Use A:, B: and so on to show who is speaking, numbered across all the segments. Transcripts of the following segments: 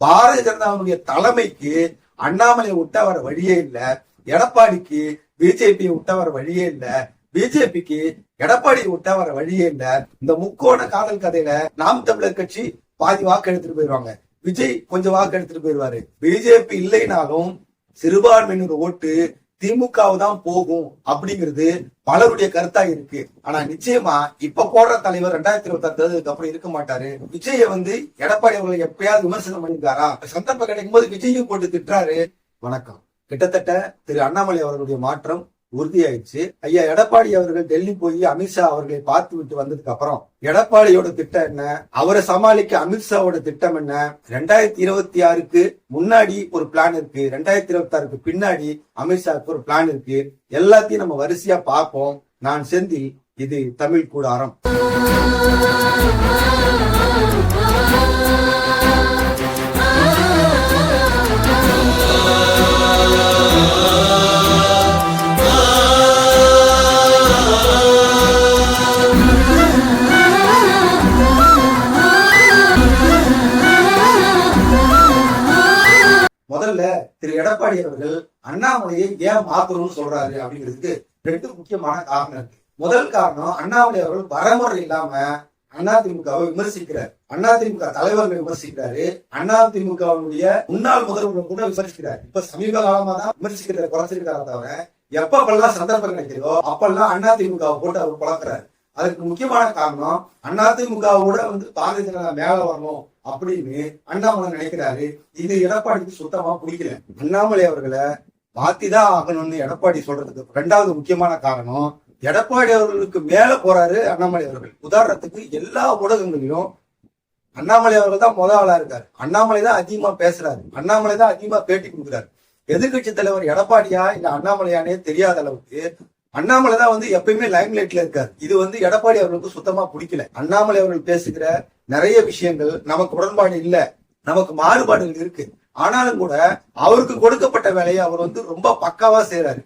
A: பாரதிய ஜனதாவுடைய தலைமைக்கு அண்ணாமலை விட்ட வர வழியே இல்ல. எடப்பாடிக்கு பிஜேபியை விட்ட வர வழியே இல்ல. பிஜேபிக்கு எடப்பாடி விட்ட வர வழியே இல்ல. இந்த முக்கோண காதல் கதையில நாம் தமிழர் கட்சி பாதி வாக்கு எடுத்துட்டு போயிருவாங்க. விஜய் கொஞ்சம் வாக்கு எடுத்துட்டு போயிருவாரு. பிஜேபி இல்லைனாலும் சிறுபான்மையினர் ஓட்டு திமுகவு தான் போகும் அப்படிங்கிறது பலருடைய கருத்தா இருக்கு. ஆனா நிச்சயமா இப்ப போடுற தலைவர் ரெண்டாயிரத்தி இருபத்தி ஆறு தேர்தலுக்கு அப்புறம் இருக்க மாட்டாரு. விஜய வந்து எடப்பாடி அவர்களை எப்பயாவது விமர்சனம் பண்ணிருக்காரா சந்தர்ப்பம் கிடைக்கும் போது விஜயும் போட்டு திட்டுறாரு. வணக்கம். கிட்டத்தட்ட திரு அண்ணாமலை அவர்களுடைய மாற்றம் உறுதியாயிடுச்சு. ஐயா எடப்பாடி அவர்கள் டெல்லி போய் அமித்ஷா அவர்களை பார்த்து விட்டு வந்ததுக்கு அப்புறம் எடப்பாடியோட திட்டம் என்ன? அவரை சமாளிக்க அமித்ஷாவோட திட்டம் என்ன? ரெண்டாயிரத்தி இருபத்தி ஆறுக்கு முன்னாடி ஒரு பிளான் இருக்கு. ரெண்டாயிரத்தி இருபத்தி ஆறுக்கு பின்னாடி அமித்ஷாவுக்கு ஒரு பிளான் இருக்கு. எல்லாத்தையும் நம்ம வரிசையா பார்ப்போம். நான் செந்தில் இது தமிழ் கூடாரம். முதல்ல திரு எடப்பாடி அவர்கள் அண்ணாமலையை ஏன் மாத்தணும்னு சொல்றாரு அப்படிங்கிறதுக்கு ரெண்டு முக்கியமான காரணம் இருக்கு. முதல் காரணம் அண்ணாமலை அவர்கள் வரமுறை இல்லாம அதிமுகவை விமர்சிக்கிறார். அதிமுக தலைவர்களை விமர்சிக்கிறாரு. அதிமுகவுடைய முன்னாள் முதல்வர்கள் கூட விமர்சிக்கிறார். இப்ப சமீப காலமா தான் விமர்சிக்கிறத குறைச்சிருக்காரு தவிர எப்பப்பெல்லாம் சந்தர்ப்பம் கிடைக்கிறதோ அப்பெல்லாம் அதிமுக போட்டு அவர் பழக்கிறாரு அதுக்கு முக்கியமான காரணம் அதிமுகவோட வந்து பாரதிய ஜனதா மேல வரணும். அப்படின்னு அண்ணாமலை நினைக்கிறாரு. இது எடப்பாடிக்கு சுத்தமா பிடிக்கல. அண்ணாமலை அவர்களை மாத்திதான் ஆகணும்னு எடப்பாடி சொல்றதுக்கு ரெண்டாவது முக்கியமான காரணம் எடப்பாடி அவர்களுக்கு மேல போறாரு அண்ணாமலை அவர்கள். உதாரணத்துக்கு எல்லா ஊடகங்களிலும் அண்ணாமலை அவர்கள் தான் முதல் ஆளா இருக்காரு. அண்ணாமலை தான் அதிகமா பேசுறாரு. அண்ணாமலை தான் அதிகமா பேட்டி கொடுக்குறாரு. எதிர்கட்சி தலைவர் எடப்பாடியா இல்ல அண்ணாமலையானே தெரியாத அளவுக்கு அண்ணாமலை தான் வந்து எப்பயுமே லைம் லைட்ல இருக்காரு. இது வந்து எடப்பாடி அவர்களுக்கு சுத்தமா பிடிக்கல. அண்ணாமலை அவர்கள் பேசுகிற நிறைய விஷயங்கள் நமக்கு உடன்பாடு இல்லை. நமக்கு மாறுபாடுகள் இருக்கு. ஆனாலும் கூட அவருக்கு கொடுக்கப்பட்ட வேலையை அவர் வந்து ரொம்ப பக்காவா செய்யறாரு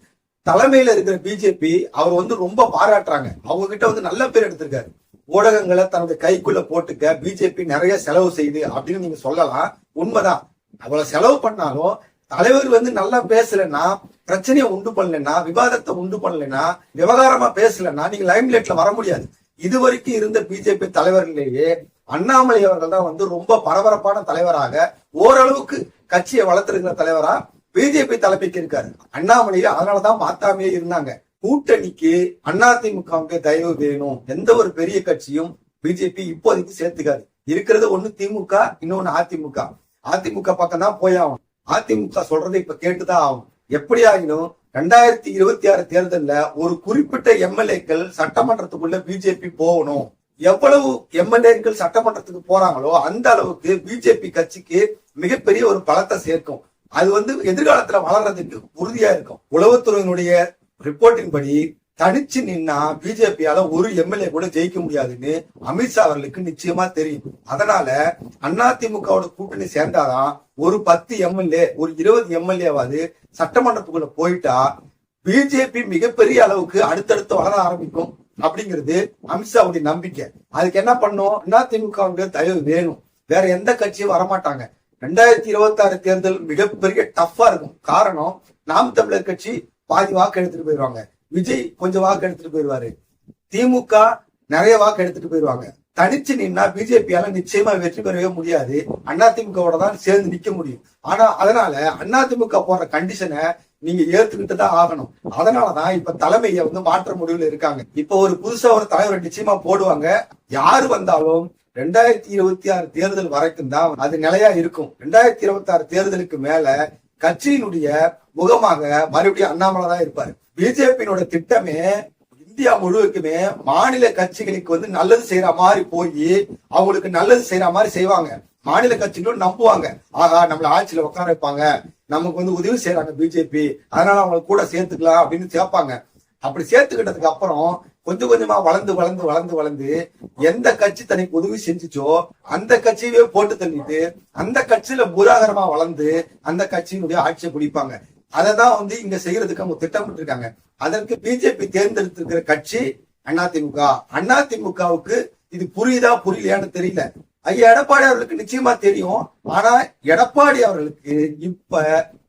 A: தலைமையில இருக்கிற பிஜேபி அவர் வந்து ரொம்ப பாராட்டுறாங்க. அவங்க கிட்ட வந்து நல்ல பேர் எடுத்திருக்காரு. ஊடகங்களை தனது கைக்குள்ள போட்டுக்க பிஜேபி நிறைய செலவு செய்யுது அப்படின்னு நீங்க சொல்லலாம். உண்மைதான். அவ்வளவு செலவு பண்ணாலும் தலைவர் வந்து நல்லா பேசலன்னா பிரச்சனையை உண்டு பண்ணலன்னா விவாதத்தை உண்டு பண்ணலன்னா விவகாரமா பேசலன்னா நீங்க லைம்லைட்ல வர முடியாது. இதுவரைக்கும் இருந்த பிஜேபி தலைவர்களிலேயே அண்ணாமலை அவர்கள் தான் வந்து ரொம்ப பரபரப்பான தலைவராக ஓரளவுக்கு கட்சியை வளர்த்திருக்கிற தலைவரா பிஜேபி தலைமைக்கு இருக்காரு. அண்ணாமலையை அதனாலதான் மாத்தாமே இருந்தாங்க. கூட்டணிக்கு அதிமுகவுக்கு தயவு வேணும். எந்த ஒரு பெரிய கட்சியும் பிஜேபி இப்போதைக்கு சேர்த்துக்காது. இருக்கிறது ஒண்ணு திமுக இன்னொன்னு அதிமுக. அதிமுக பக்கம் தான் போயாகும் அதிமுக சொல்றதை இப்ப கேட்டுதான் ஆகும் எப்படி ஆகினும் ரெண்டாயிரத்தி இருபத்தி ஆறு தேர்தல்ல ஒரு குறிப்பிட்ட எம்எல்ஏக்கள் சட்டமன்றத்துக்குள்ள பிஜேபி போகணும். எவ்வளவு எம்எல்ஏக்கள் சட்டமன்றத்துக்கு போறாங்களோ அந்த அளவுக்கு பிஜேபி கட்சிக்கு மிகப்பெரிய ஒரு பலத்தை சேர்க்கும். அது வந்து எதிர்காலத்துல வளர்றதுக்கு உறுதியா இருக்கும். உளவுத்துறையினுடைய ரிப்போர்ட்டின் படி தனிச்சு நின்னா பிஜேபியால ஒரு எம்எல்ஏ கூட ஜெயிக்க முடியாதுன்னு அமித்ஷா அவர்களுக்கு நிச்சயமா தெரியும். அதனால அதிமுகவோட கூட்டணி சேர்ந்தாதான் ஒரு பத்து எம்எல்ஏ ஒரு இருபது எம்எல்ஏவாது சட்டமன்றத்துக்குள்ள போயிட்டா பிஜேபி மிகப்பெரிய அளவுக்கு அடுத்தடுத்து வளர ஆரம்பிக்கும். அப்படிங்கிறது அமித்ஷாவுடைய நம்பிக்கை. அதுக்கு என்ன பண்ணும் அதிமுக தயவு வேணும். வேற எந்த கட்சியும் வரமாட்டாங்க. ரெண்டாயிரத்தி இருபத்தி ஆறு தேர்தல் மிகப்பெரிய டஃப்பா இருக்கும். காரணம் நாம் தமிழர் கட்சி பாதி வாக்கு எடுத்துட்டு போயிடுவாங்க. விஜய் கொஞ்சம் வாக்கு எடுத்துட்டு போயிருவாரு திமுக நிறைய வாக்கு எடுத்துட்டு போயிடுவாங்க. தனிச்சு நின்னா பிஜேபியால நிச்சயமா வெற்றி பெறவே முடியாது. அதிமுகவோட தான் சேர்ந்து நிக்க முடியும். ஆனா அதனால அதிமுக போற கண்டிஷனை நீங்க ஏத்துக்கிட்டு தான் ஆகணும். அதனாலதான் இப்ப தலைமையை வந்து மாற்ற முடிவுல இருக்காங்க. இப்ப ஒரு புதுசா ஒரு தலைவர் நிச்சயமா போடுவாங்க. யாரு வந்தாலும் ரெண்டாயிரத்தி இருபத்தி ஆறு தேர்தல் வரைக்கும் தான் அது நிலையா இருக்கும். ரெண்டாயிரத்தி இருபத்தி ஆறு தேர்தலுக்கு மேல கட்சியினுடைய முகமாக மறுபடியும் அண்ணாமலை தான் இருப்பாரு. பிஜேபியினோட திட்டமே இந்தியா முழுவதுக்குமே மாநில கட்சிகளுக்கு வந்து நல்லது செய்யற மாதிரி போய் அவங்களுக்கு நல்லது செய்யற மாதிரி செய்வாங்க. மாநில கட்சிகளும் நம்புவாங்க. ஆகா நம்மள ஆட்சியில உட்கார வைப்பாங்க. நமக்கு வந்து உதவி செய்யறாங்க பிஜேபி அதனால அவங்களை கூட சேர்த்துக்கலாம் அப்படின்னு சேர்ப்பாங்க அப்படி சேர்த்துக்கிட்டதுக்கு அப்புறம் கொஞ்சம் கொஞ்சமா வளர்ந்து வளர்ந்து வளர்ந்து வளர்ந்து எந்த கட்சி தனக்கு உதவி செஞ்சுச்சோ அந்த கட்சியவே போட்டு தள்ளிட்டு அந்த கட்சியில புராகரமா வளர்ந்து அந்த கட்சியினுடைய ஆட்சியை பிடிப்பாங்க அதை தான் வந்து இங்க செய்யறதுக்கு அவங்க திட்டமிட்டு இருக்காங்க அதற்கு பிஜேபி தேர்ந்தெடுத்திருக்கிற கட்சி அதிமுக அதிமுகவுக்கு இது புரியுதா புரியலையான்னு தெரியல. ஐயா எடப்பாடி அவர்களுக்கு நிச்சயமா தெரியும். ஆனா எடப்பாடி அவர்களுக்கு இப்ப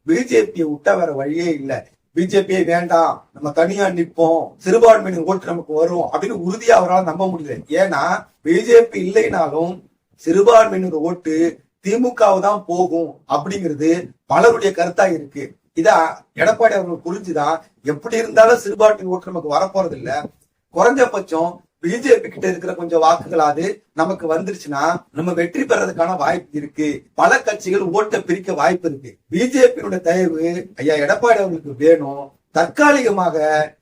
A: பிஜேபியை விட்டா வேற வழியே இல்லை. பிஜேபியே வேண்டாம். நம்ம தனியா நிற்போம். சிறுபான்மையினர் ஓட்டு நமக்கு வரும் அப்படின்னு உறுதியா அவரால் நம்ப முடியல. ஏன்னா பிஜேபி இல்லைனாலும் சிறுபான்மையினர் ஓட்டு திமுகவு தான் போகும் அப்படிங்கிறது பலருடைய கருத்தா இருக்கு. இதா எடப்பாடி அவர்கள் புரிஞ்சுதான் எப்படி இருந்தாலும் சிறுபான்மை ஓட்டு நமக்கு வரப்போறது இல்ல குறைஞ்சபட்சம் பிஜேபி கிட்ட இருக்கிற கொஞ்சம் வாக்குகளாவது நமக்கு வந்துருச்சுன்னா நம்ம வெற்றி பெறதுக்கான வாய்ப்பு இருக்கு. பல கட்சிகள் ஓட்டை பிரிக்க வாய்ப்பு இருக்கு. பிஜேபியோட தயவு ஐயா எடப்பாடி அவர்களுக்கு வேணும். தற்காலிகமாக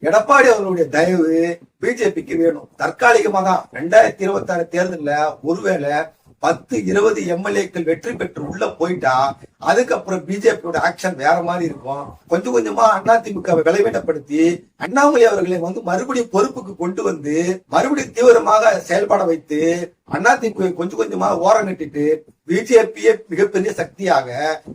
A: எடப்பாடி அவர்களுடைய தயவு பிஜேபிக்கு வேணும். தற்காலிகமாக தான் ரெண்டாயிரத்தி இருபத்தி ஆறு தேர்தலில் ஒருவேளை பத்து இருபது எம்எல்ஏக்கள் வெற்றி பெற்று உள்ள போயிட்டா அதுக்கப்புறம் பிஜேபியோட ஆக்ஷன் வேற மாதிரி இருக்கும். கொஞ்சம் கொஞ்சமா அதிமுகவை விளைவிடப்படுத்தி அண்ணாமலை அவர்களை வந்து மறுபடியும் பொறுப்புக்கு கொண்டு வந்து மறுபடியும் தீவிரமாக செயல்பட வைத்து அதிமுக கொஞ்சம் கொஞ்சமா ஓரம் கட்டிட்டு பிஜேபியே மிகப்பெரிய சக்தியாக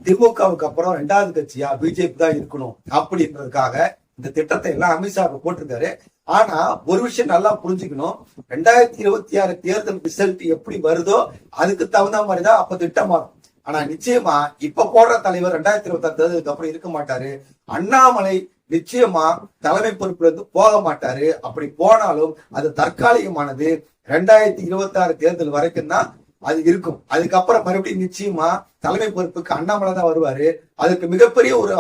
A: திமுகவுக்கு அப்புறம் ரெண்டாவது கட்சியா பிஜேபி தான் இருக்கணும் அப்படின்றதுக்காக இந்த திட்டத்தை எல்லாம் அமித்ஷா போட்டிருக்காரு ஆனா ஒரு விஷயம் நல்லா புரிஞ்சுக்கணும். ரெண்டாயிரத்தி இருபத்தி ஆறு தேர்தல் ரிசல்ட் எப்படி வருதோ அதுக்கு தகுந்த மாதிரிதான் அப்ப திட்டம் மாறும். ஆனா நிச்சயமா இப்ப போடுற தலைவர் ரெண்டாயிரத்தி இருபத்தி ஆறு தேர்தலுக்கு அப்புறம் இருக்க மாட்டாரு. அண்ணாமலை நிச்சயமா தலைமை பொறுப்புல இருந்து போக மாட்டாரு. அப்படி போனாலும் அது தற்காலிகமானது. ரெண்டாயிரத்தி இருபத்தி ஆறு தேர்தல் வரைக்கும் தான் அது இருக்கும். அதுக்கப்புறம் மறுபடியும் நிச்சயமா தலைமை பொறுப்புக்கு அண்ணாமலை தான் வருவாரு. அதுக்கு மிகப்பெரிய ஒரு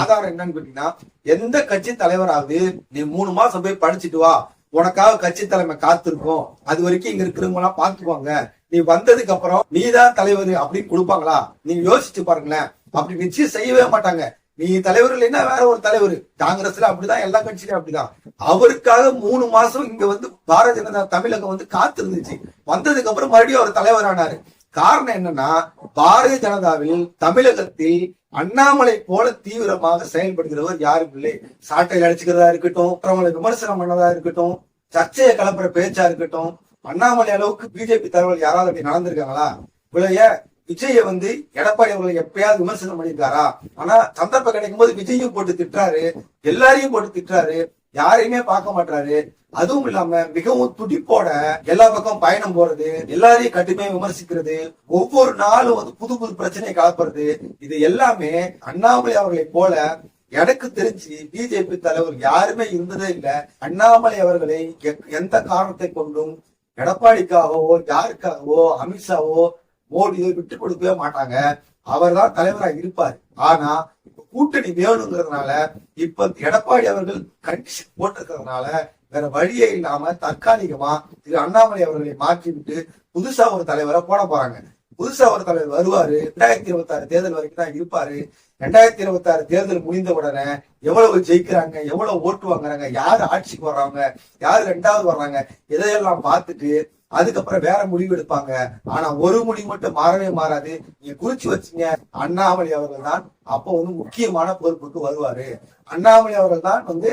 A: ஆதாரம் என்னன்னு கேட்டீங்கன்னா எந்த கட்சி தலைவராவது நீ மூணு மாசம் போய் படிச்சுட்டு வா. உனக்காக கட்சி தலைமை காத்திருக்கும். அது வரைக்கும் இங்க இருக்கிறவங்க எல்லாம் பாத்துக்குவாங்க நீ வந்ததுக்கு அப்புறம் நீ தான் தலைவர் அப்படின்னு கொடுப்பாங்களா? நீங்க யோசிச்சு பாருங்களேன். அப்படி நிச்சயம் செய்யவே மாட்டாங்க. நீ தலைவர் இல்லைன்னா வேற ஒரு தலைவர்? காங்கிரஸ்ல அப்படிதான் எல்லா கட்சியிலும் அப்படிதான். அவருக்காக மூணு மாசம் இங்க வந்து பாரதிய ஜனதா தமிழகம் வந்து காத்திருந்துச்சு. வந்ததுக்கு அப்புறம் மறுபடியும் அவர் தலைவரானாரு. காரணம் என்னன்னா பாரதிய ஜனதாவில் தமிழகத்தில் அண்ணாமலை போல தீவிரமாக செயல்படுகிறவர் யாரும் இல்லை. சாட்டையில் அடிச்சுக்கிறதா இருக்கட்டும் மற்றவங்களை விமர்சனம் பண்ணதா இருக்கட்டும் சர்ச்சையை கலப்புற பேச்சா இருக்கட்டும் அண்ணாமலை அளவுக்கு பிஜேபி தலைவர் யாராவது அப்படி நடந்திருக்காங்களா? இல்லையா விஜயை வந்து எடப்பாடி அவர்களை எப்பயாவது விமர்சனம் பண்ணியிருக்காரா? ஆனா சந்தர்ப்பம் கிடைக்கும் போது விஜயும் போட்டு திட்டுறாரு எல்லாரையும் போட்டு திட்டுறாரு யாரையுமே பார்க்க மாட்டாரு அதுவும் இல்லாம மிகவும் துடிப்போட எல்லா பக்கம் பயணம் போறது எல்லாரையும் கட்டுமே விமர்சிக்கிறது ஒவ்வொரு நாளும் வந்து புது புது பிரச்சனையை கலப்புறது இது எல்லாமே அண்ணாமலை அவர்களை போல எனக்கு தெரிஞ்சு பிஜேபி தலைவர் யாருமே இருந்ததே இல்ல. அண்ணாமலை அவர்களை எந்த காரணத்தை கொண்டும் எடப்பாடிக்காகவோ யாருக்காகவோ அமித்ஷாவோ மோடியோ விட்டு கொடுக்கவே மாட்டாங்க. அவர் தான் தலைவராக இருப்பார். ஆனா இப்ப கூட்டணி வேணுங்கிறதுனால இப்ப எடப்பாடி அவர்கள் கண்டிஷன் போட்டிருக்கிறதுனால வேற வழியே இல்லாம தற்காலிகமா திரு அண்ணாமலை அவர்களை மாற்றி விட்டு புதுசா ஒரு தலைவரை போட போறாங்க. புதுசா ஒரு தலைவர் வருவாரு. ரெண்டாயிரத்தி இருபத்தி ஆறு தேர்தல் வரைக்கும் தான் இருப்பாரு. ரெண்டாயிரத்தி இருபத்தி ஆறு தேர்தல் முடிந்த உடனே எவ்வளவு ஜெயிக்கிறாங்க எவ்வளவு ஓட்டு வாங்குறாங்க யாரு ஆட்சிக்கு வர்றாங்க யாரு ரெண்டாவது வர்றாங்க இதையெல்லாம் பார்த்துட்டு அதுக்கப்புறம் வேற முடிவு எடுப்பாங்க. ஆனா ஒரு முடிவு மட்டும் மாறவே மாறாது. நீங்க குறிச்சு வச்சீங்க அண்ணாமலை அவர்கள் தான் அப்போ வந்து முக்கியமான பொறுப்புக்கு வருவாரு. அண்ணாமலை அவர்கள் தான் வந்து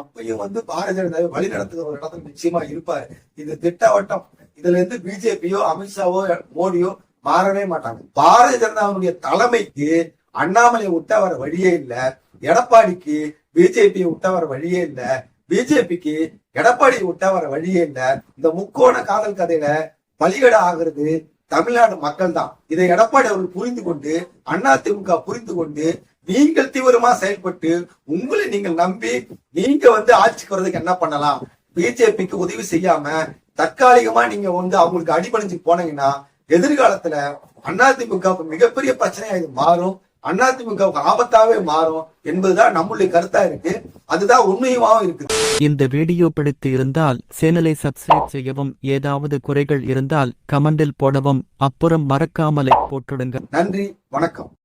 A: அப்பயும் வந்து பாரதிய ஜனதாவை வழி நடத்துகிற ஒரு இடத்துல நிச்சயமா இருப்பாரு. இது திட்டவட்டம். இதுல இருந்து பிஜேபியோ அமித்ஷாவோ மோடியோ மாறவே மாட்டாங்க. பாரதிய ஜனதாவுடைய தலைமைக்கு அண்ணாமலை விட்டா வர வழியே இல்ல. எடப்பாடிக்கு பிஜேபியை விட்டா வர வழியே இல்ல. பிஜேபிக்கு எடப்பாடி விட்டா வர வழியே இல்ல. இந்த முக்கோண காதல் கதையில பலிகட ஆகிறது தமிழ்நாடு மக்கள் தான் இதை எடப்பாடி அவர்கள் புரிந்து கொண்டு அதிமுக புரிந்து கொண்டு நீங்கள் தீவிரமா செயல்பட்டு உங்களை நீங்கள் நம்பி நீங்க வந்து ஆட்சிக்கு வர்றதுக்கு என்ன பண்ணலாம்? பிஜேபிக்கு உதவி செய்யாம தற்காலிகமா நீங்க வந்து அவங்களுக்கு அடிபணிஞ்சு போனீங்கன்னா எதிர்காலத்துல அதிமுகவுக்கு மிகப்பெரிய பிரச்சனையா இது மாறும். அதிமுகவுக்கு ஆபத்தாவே மாறும் என்பதுதான் நம்மளுடைய கருத்தா இருக்கு. அதுதான் உண்மையுமாவும் இருக்கு
B: இந்த வீடியோ பிடித்து இருந்தால் சேனலை சப்ஸ்கிரைப் செய்யவும் ஏதாவது குறைகள் இருந்தால் கமெண்டில் போடவும் அப்புறம் மறக்காமலை போட்டுடுங்க.
A: நன்றி வணக்கம்.